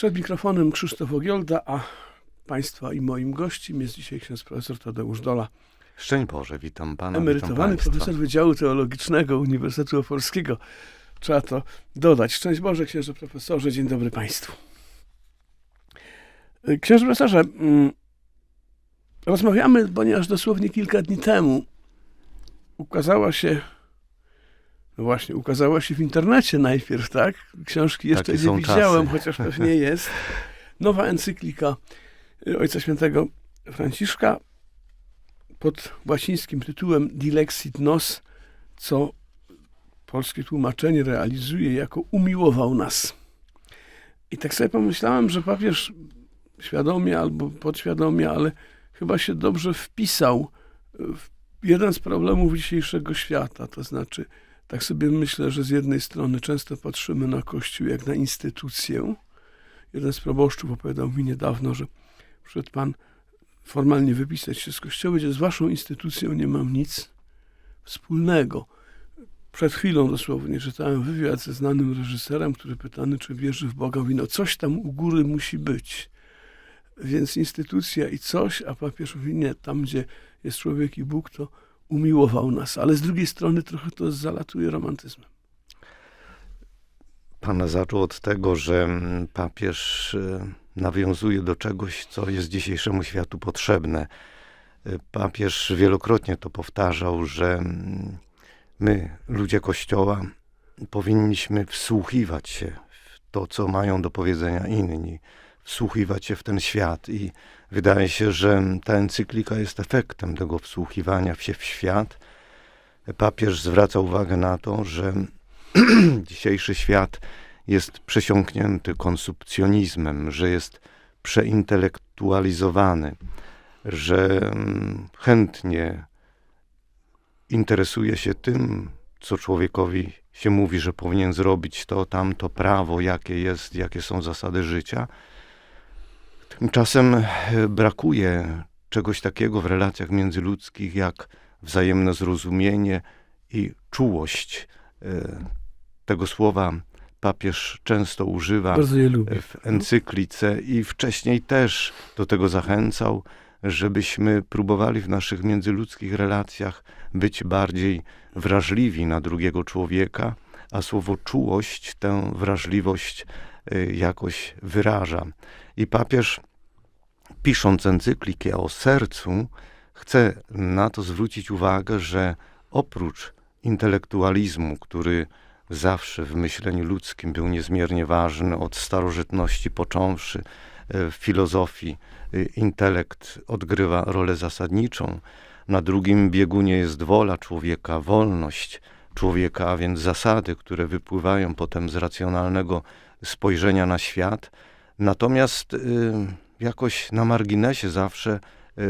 Przed mikrofonem Krzysztof Ogiolda, a Państwa i moim gościem jest dzisiaj ksiądz profesor Tadeusz Dola, Szczęść Boże, witam Pana, emerytowany witam profesor Wydziału Teologicznego Uniwersytetu Opolskiego. Trzeba to dodać. Szczęść Boże, księże profesorze, dzień dobry Państwu. Księże profesorze, mm, rozmawiamy, ponieważ dosłownie kilka dni temu ukazała się, właśnie, ukazała się w internecie najpierw, tak? Książki jeszcze Takie nie widziałem, czasy. chociaż pewnie jest. Nowa encyklika y, Ojca Świętego Franciszka pod łacińskim tytułem Dilexit Nos, co polskie tłumaczenie realizuje jako umiłował nas. I tak sobie pomyślałem, że papież świadomie albo podświadomie, ale chyba się dobrze wpisał w jeden z problemów dzisiejszego świata. To znaczy, tak sobie myślę, że z jednej strony często patrzymy na Kościół jak na instytucję. Jeden z proboszczów opowiadał mi niedawno, że przyszedł pan formalnie wypisać się z Kościoła, gdzie z waszą instytucją nie mam nic wspólnego. Przed chwilą dosłownie czytałem wywiad ze znanym reżyserem, który pytany, czy wierzy w Boga, mówi, no coś tam u góry musi być. Więc instytucja i coś, a papież mówi, nie, tam gdzie jest człowiek i Bóg, to umiłował nas. Ale z drugiej strony trochę to zalatuje romantyzmem. Pana zaczął od tego, że papież e, nawiązuje do czegoś, co jest dzisiejszemu światu potrzebne. E, Papież wielokrotnie to powtarzał, że mm, my, ludzie Kościoła, powinniśmy wsłuchiwać się w to, co mają do powiedzenia inni, wsłuchiwać się w ten świat i wydaje się, że ta encyklika jest efektem tego wsłuchiwania się w świat. Papież zwraca uwagę na to, że dzisiejszy świat jest przesiąknięty konsumpcjonizmem, że jest przeintelektualizowany, że mm, chętnie interesuje się tym, co człowiekowi się mówi, że powinien zrobić to, tamto prawo, jakie jest, jakie są zasady życia. Tymczasem e, brakuje czegoś takiego w relacjach międzyludzkich, jak wzajemne zrozumienie i czułość. E, Tego słowa papież często używa w encyklice i wcześniej też do tego zachęcał, żebyśmy próbowali w naszych międzyludzkich relacjach być bardziej wrażliwi na drugiego człowieka, a słowo czułość tę wrażliwość y, jakoś wyraża. I papież, pisząc encyklikę o sercu, chce na to zwrócić uwagę, że oprócz intelektualizmu, który zawsze w myśleniu ludzkim był niezmiernie ważny, od starożytności począwszy, e, w filozofii y, intelekt odgrywa rolę zasadniczą. Na drugim biegunie jest wola człowieka, wolność człowieka, a więc zasady, które wypływają potem z racjonalnego spojrzenia na świat. Natomiast y, jakoś na marginesie zawsze y,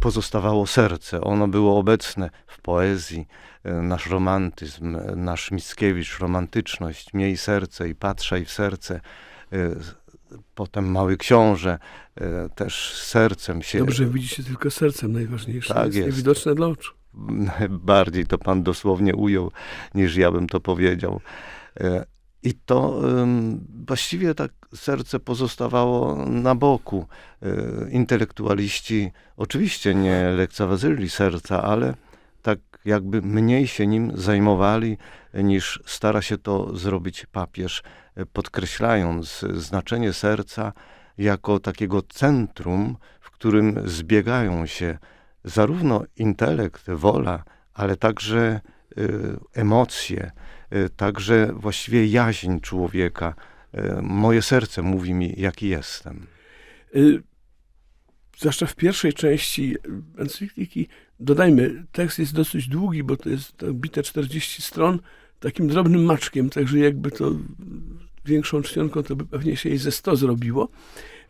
pozostawało serce. Ono było obecne w poezji, y, nasz romantyzm, y, nasz Mickiewicz, romantyczność, miej serce i patrzaj w serce. Potem Mały Książę też sercem się Dobrze widzicie tylko sercem najważniejsze. Tak jest jest. niewidoczne dla oczu. bardziej to pan dosłownie ujął, niż ja bym to powiedział. I to właściwie tak serce pozostawało na boku. E, Intelektualiści oczywiście nie lekceważyli serca, ale tak jakby mniej się nim zajmowali, e, niż stara się to zrobić papież, e, podkreślając znaczenie serca jako takiego centrum, w którym zbiegają się zarówno intelekt, wola, ale także y, emocje, y, także właściwie jaźń człowieka. Y, moje serce mówi mi, jaki jestem. Y, zwłaszcza w pierwszej części encykliki, dodajmy, tekst jest dosyć długi, bo to jest bite 40 stron, takim drobnym maczkiem, także jakby to większą czcionką, to by pewnie się jej ze 100 zrobiło,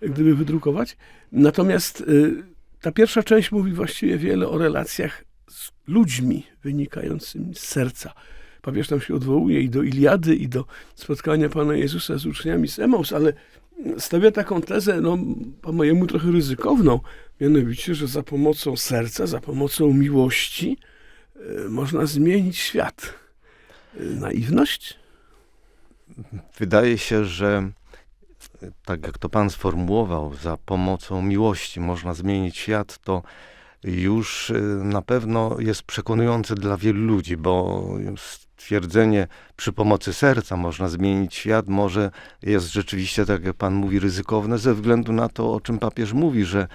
gdyby wydrukować. Natomiast y, ta pierwsza część mówi właściwie wiele o relacjach z ludźmi wynikającymi z serca. Papież tam się odwołuje i do Iliady, i do spotkania Pana Jezusa z uczniami z Emaus, ale stawia taką tezę, no, po mojemu trochę ryzykowną, mianowicie, że za pomocą serca, za pomocą miłości y, można zmienić świat. Y, Naiwność? Wydaje się, że tak jak to Pan sformułował, za pomocą miłości można zmienić świat, to już y, na pewno jest przekonujące dla wielu ludzi, bo stwierdzenie przy pomocy serca można zmienić świat, może jest rzeczywiście, tak jak Pan mówi, ryzykowne ze względu na to, o czym papież mówi, że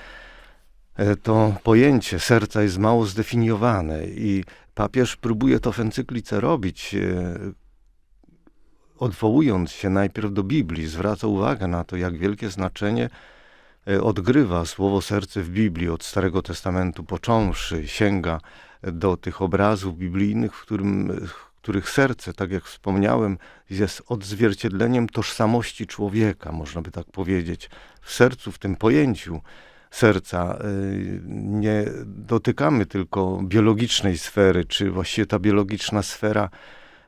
e, to pojęcie serca jest mało zdefiniowane i papież próbuje to w encyklice robić, e, odwołując się najpierw do Biblii, zwraca uwagę na to, jak wielkie znaczenie e, odgrywa słowo serce w Biblii od Starego Testamentu począwszy, sięga do tych obrazów biblijnych, w, którym, których serce, tak jak wspomniałem, jest odzwierciedleniem tożsamości człowieka, można by tak powiedzieć. W sercu, w tym pojęciu serca e, nie dotykamy tylko biologicznej sfery, czy właściwie ta biologiczna sfera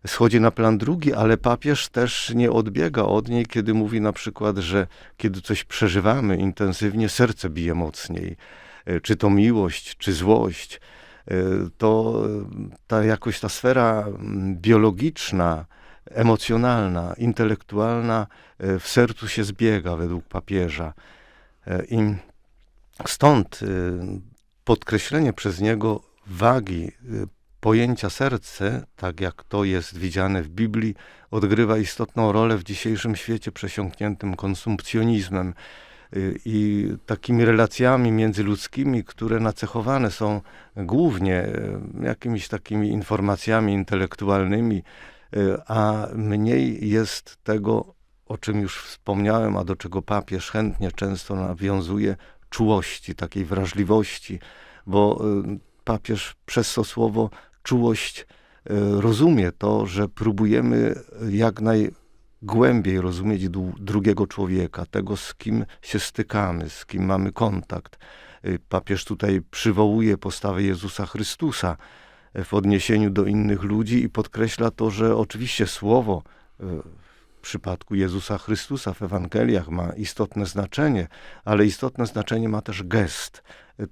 schodzi na plan drugi, ale papież też nie odbiega od niej, kiedy mówi na przykład, że kiedy coś przeżywamy intensywnie, serce bije mocniej. E, czy to miłość, czy złość, to ta jakoś ta sfera biologiczna, emocjonalna, intelektualna e, w sercu się zbiega według papieża. I stąd podkreślenie przez niego wagi pojęcia serce, tak jak to jest widziane w Biblii, odgrywa istotną rolę w dzisiejszym świecie przesiąkniętym konsumpcjonizmem y, i takimi relacjami międzyludzkimi, które nacechowane są głównie y, jakimiś takimi informacjami intelektualnymi, y, a mniej jest tego, o czym już wspomniałem, a do czego papież chętnie często nawiązuje, czułości, takiej wrażliwości, bo papież przez to słowo czułość rozumie to, że próbujemy jak najgłębiej rozumieć drugiego człowieka, tego z kim się stykamy, z kim mamy kontakt. E, papież tutaj przywołuje postawę Jezusa Chrystusa e, w odniesieniu do innych ludzi i podkreśla to, że oczywiście słowo w przypadku Jezusa Chrystusa w Ewangeliach ma istotne znaczenie, ale istotne znaczenie ma też gest,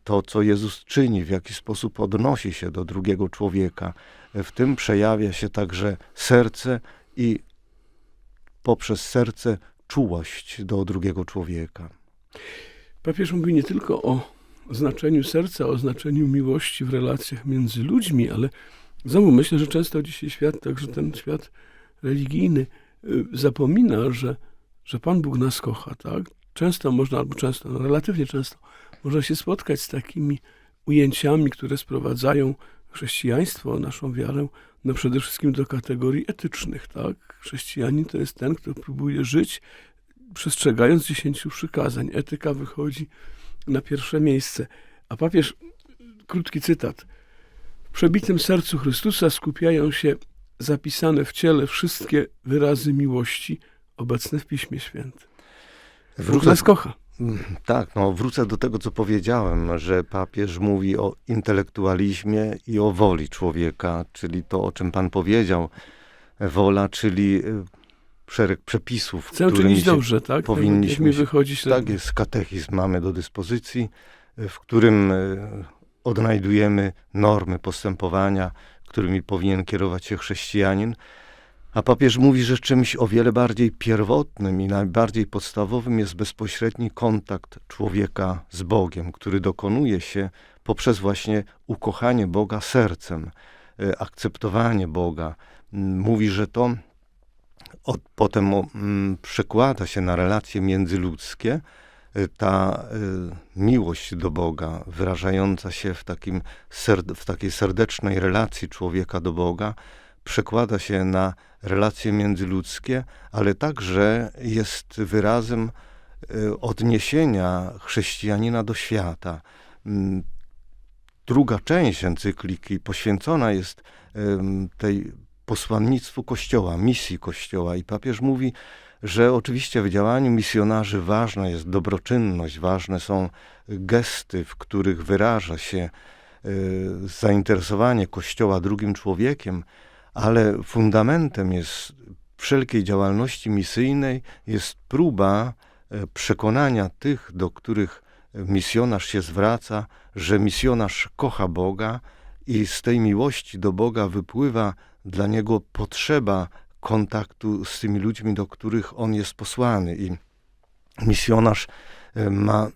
to, co Jezus czyni, w jaki sposób odnosi się do drugiego człowieka. W tym przejawia się także serce i poprzez serce czułość do drugiego człowieka. Papież mówi nie tylko o znaczeniu serca, o znaczeniu miłości w relacjach między ludźmi, ale znowu myślę, że często dzisiaj świat, także ten świat religijny, y, zapomina, że, że Pan Bóg nas kocha, tak? Często można, albo często, no relatywnie często, można się spotkać z takimi ujęciami, które sprowadzają chrześcijaństwo, naszą wiarę, no przede wszystkim do kategorii etycznych, tak? Chrześcijanin to jest ten, kto próbuje żyć przestrzegając dziesięciu przykazań. Etyka wychodzi na pierwsze miejsce. A papież, krótki cytat. W przebitym sercu Chrystusa skupiają się zapisane w ciele wszystkie wyrazy miłości obecne w Piśmie Świętym. Wróg nas kocha. Tak, no wrócę do tego, co powiedziałem, że papież mówi o intelektualizmie i o woli człowieka, czyli to, o czym pan powiedział. Wola, czyli y, szereg przepisów, Chcę czynić dobrze, tak? Powinniśmy mi wychodzi Tak jest, katechizm mamy do dyspozycji, w którym y, odnajdujemy normy postępowania, którymi powinien kierować się chrześcijanin. A papież mówi, że czymś o wiele bardziej pierwotnym i najbardziej podstawowym jest bezpośredni kontakt człowieka z Bogiem, który dokonuje się poprzez właśnie ukochanie Boga sercem, e, akceptowanie Boga. Mm, mówi, że to od, potem mm, przekłada się na relacje międzyludzkie, e, ta y, miłość do Boga, wyrażająca się w, takim w takiej serdecznej relacji człowieka do Boga, przekłada się na relacje międzyludzkie, ale także jest wyrazem e, odniesienia chrześcijanina do świata. Mm, druga część encykliki poświęcona jest tej posłannictwu Kościoła, misji Kościoła i papież mówi, że oczywiście w działaniu misjonarzy ważna jest dobroczynność, ważne są gesty, w których wyraża się e, zainteresowanie Kościoła drugim człowiekiem, ale fundamentem jest wszelkiej działalności misyjnej jest próba e, przekonania tych, do których misjonarz się zwraca, że misjonarz kocha Boga i z tej miłości do Boga wypływa dla niego potrzeba kontaktu z tymi ludźmi, do których on jest posłany. I misjonarz e, ma,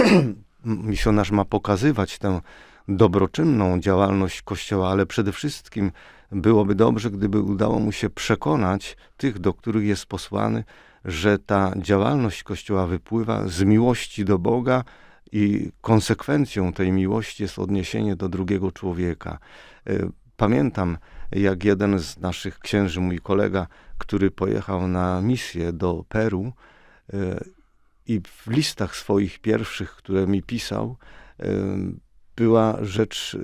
misjonarz ma pokazywać tę dobroczynną działalność Kościoła, ale przede wszystkim byłoby dobrze, gdyby udało mu się przekonać tych, do których jest posłany, że ta działalność Kościoła wypływa z miłości do Boga i konsekwencją tej miłości jest odniesienie do drugiego człowieka. E, pamiętam, jak jeden z naszych księży, mój kolega, który pojechał na misję do Peru e, i w listach swoich pierwszych, które mi pisał, e, była rzecz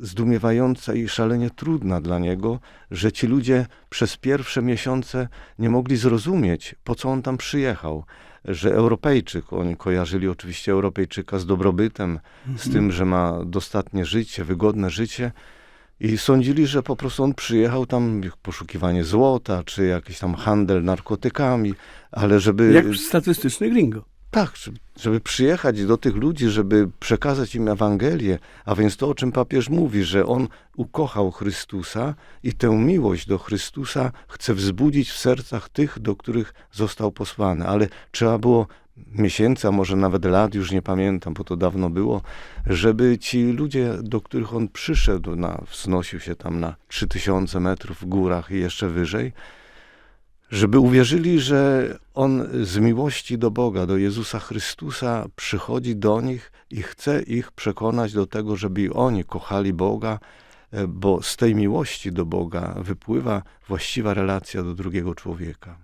zdumiewająca i szalenie trudna dla niego, że ci ludzie przez pierwsze miesiące nie mogli zrozumieć, po co on tam przyjechał. Że Europejczyk, oni kojarzyli oczywiście Europejczyka z dobrobytem, z Mhm. tym, że ma dostatnie życie, wygodne życie. I sądzili, że po prostu on przyjechał tam poszukiwanie złota, czy jakiś tam handel narkotykami, ale żeby. Jak statystyczny gringo. Tak, żeby- przyjechać do tych ludzi, żeby przekazać im Ewangelię, a więc to, o czym papież mówi, że on ukochał Chrystusa i tę miłość do Chrystusa chce wzbudzić w sercach tych, do których został posłany. Ale trzeba było miesięcy, a może nawet lat, już nie pamiętam, bo to dawno było, żeby ci ludzie, do których on przyszedł, na, wznosił się tam na 3000 metrów w górach i jeszcze wyżej, żeby uwierzyli, że On z miłości do Boga, do Jezusa Chrystusa przychodzi do nich i chce ich przekonać do tego, żeby i oni kochali Boga, e, bo z tej miłości do Boga wypływa właściwa relacja do drugiego człowieka.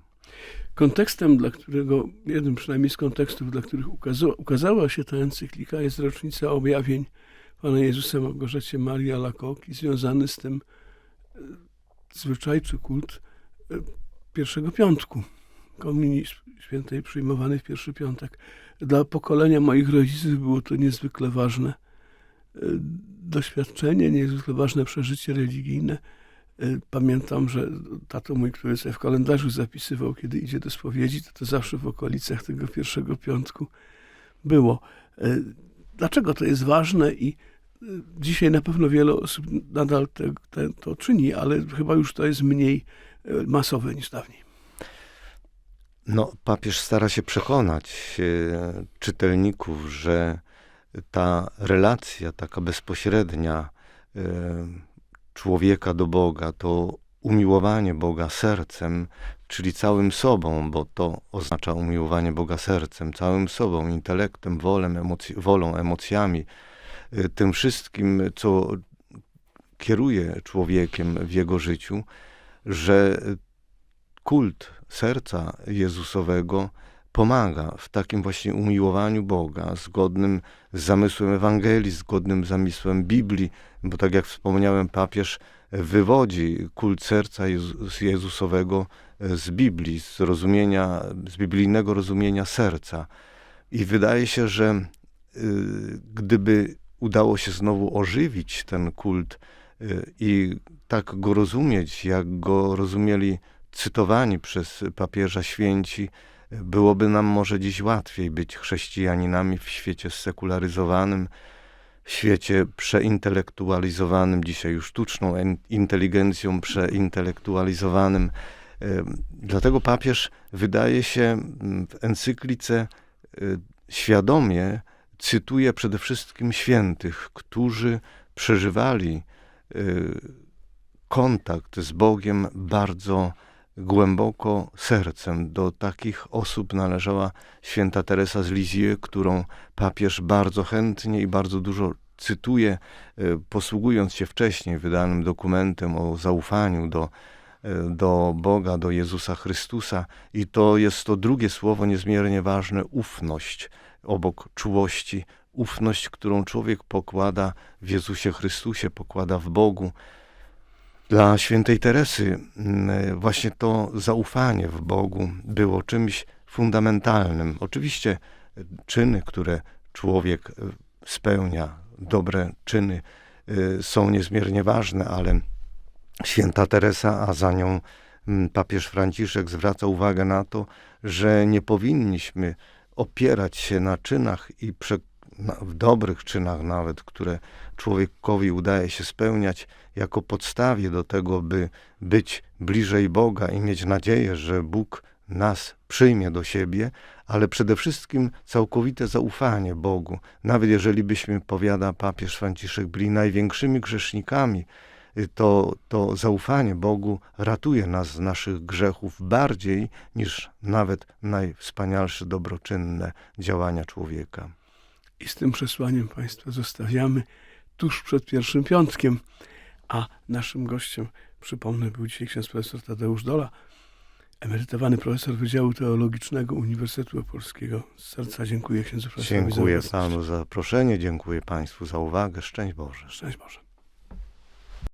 Kontekstem, dla którego, jednym przynajmniej z kontekstów, dla których ukazała, ukazała się ta encyklika, jest rocznica objawień Pana Jezusa Małgorzacie Marii Alakoki, związany z tym e, zwyczaj czy kult e, pierwszego piątku, komunii świętej przyjmowanej w pierwszy piątek. Dla pokolenia moich rodziców było to niezwykle ważne e, doświadczenie, niezwykle ważne przeżycie religijne. E, Pamiętam, że tato mój, który sobie w kalendarzu zapisywał, kiedy idzie do spowiedzi, to to zawsze w okolicach tego pierwszego piątku było. E, Dlaczego to jest ważne i dzisiaj na pewno wiele osób nadal te, te, to czyni, ale chyba już to jest mniej masowe niż dawniej. No, papież stara się przekonać e, czytelników, że ta relacja taka bezpośrednia e, człowieka do Boga, to umiłowanie Boga sercem, czyli całym sobą, bo to oznacza umiłowanie Boga sercem, całym sobą, intelektem, wolem, emoc- wolą, emocjami, e, tym wszystkim, co kieruje człowiekiem w jego życiu, że kult serca Jezusowego pomaga w takim właśnie umiłowaniu Boga, zgodnym z zamysłem Ewangelii, zgodnym z zamysłem Biblii, bo tak jak wspomniałem, papież wywodzi kult serca Jezu- Jezusowego z Biblii, z rozumienia, z biblijnego rozumienia serca. I wydaje się, że y, gdyby udało się znowu ożywić ten kult i tak go rozumieć, jak go rozumieli cytowani przez papieża święci, byłoby nam może dziś łatwiej być chrześcijaninami w świecie sekularyzowanym, w świecie przeintelektualizowanym, dzisiaj już sztuczną en- inteligencją przeintelektualizowanym. Em, Dlatego papież wydaje się w encyklice y, świadomie cytuje przede wszystkim świętych, którzy przeżywali kontakt z Bogiem bardzo głęboko sercem. Do takich osób należała święta Teresa z Lisieux, którą papież bardzo chętnie i bardzo dużo cytuje, y, posługując się wcześniej wydanym dokumentem o zaufaniu do, y, do Boga, do Jezusa Chrystusa. I to jest to drugie słowo niezmiernie ważne, ufność obok czułości, ufność, którą człowiek pokłada w Jezusie Chrystusie, pokłada w Bogu. Dla świętej Teresy mm, właśnie to zaufanie w Bogu było czymś fundamentalnym. Oczywiście e, czyny, które człowiek e, spełnia, dobre czyny e, są niezmiernie ważne, ale święta Teresa, a za nią mm, papież Franciszek zwraca uwagę na to, że nie powinniśmy opierać się na czynach i prze, na, w dobrych czynach nawet, które człowiekowi udaje się spełniać, jako podstawie do tego, by być bliżej Boga i mieć nadzieję, że Bóg nas przyjmie do siebie, ale przede wszystkim całkowite zaufanie Bogu. Nawet jeżeli byśmy, powiada papież Franciszek, byli największymi grzesznikami, y, to, to zaufanie Bogu ratuje nas z naszych grzechów bardziej niż nawet najwspanialsze dobroczynne działania człowieka. I z tym przesłaniem Państwa zostawiamy tuż przed pierwszym piątkiem. A naszym gościem, przypomnę, był dzisiaj ksiądz profesor Tadeusz Dola, emerytowany profesor Wydziału Teologicznego Uniwersytetu Opolskiego. Z serca dziękuję księdzu profesorowi za Dziękuję obecność. panu za zaproszenie, dziękuję państwu za uwagę. Szczęść Boże. Szczęść Boże.